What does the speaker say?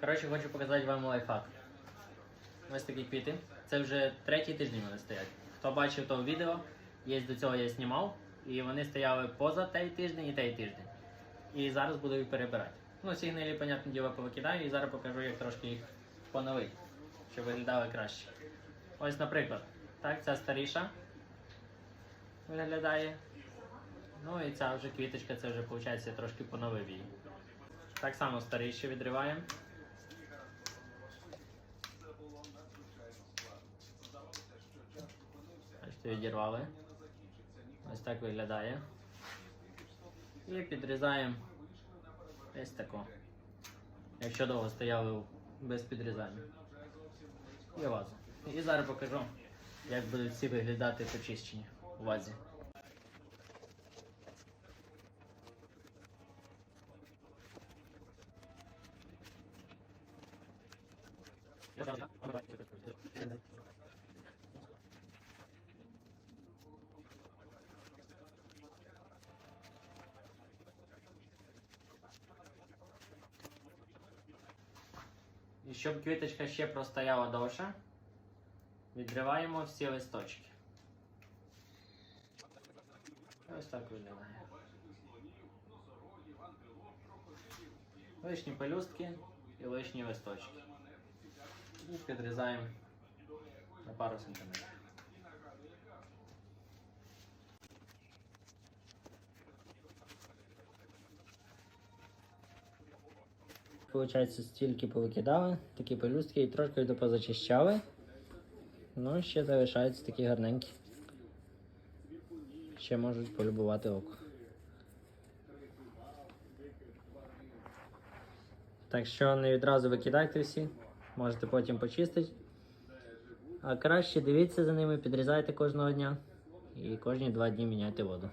Коротше, хочу показати вам лайфхак. Ось такі квіти. Це вже третій тиждень вони стоять. Хто бачив то відео, є до цього я знімав, і вони стояли поза той тиждень і той тиждень. І зараз буду їх перебирати. Ну, ці понятне діло, повикидаю і зараз покажу, як трошки їх поновити, щоб виглядали краще. Ось, наприклад, так, ця старіша виглядає. Ну і ця вже квіточка, це вже виходить, я трошки поновив її. Так само старіші відриваємо. Відірвали. Ось так виглядає. І підрізаємо ось тако. Якщо довго стояли без підрізання. І вазу. І зараз покажу, як будуть всі виглядати почищені у вазі. І щоб квіточка ще простояла довше, відриваємо всі листочки. Ось так виглядає. Лишні пелюстки і лишні листочки. І підрізаємо на пару сантиметрів. Получається, стільки повикидали, такі пелюстки і трошки допозачищали. Ну, ще залишаються такі гарненькі. Ще можуть полюбувати око. Так що не відразу викидайте всі, можете потім почистити. А краще дивіться за ними, підрізайте кожного дня і кожні два дні міняйте воду.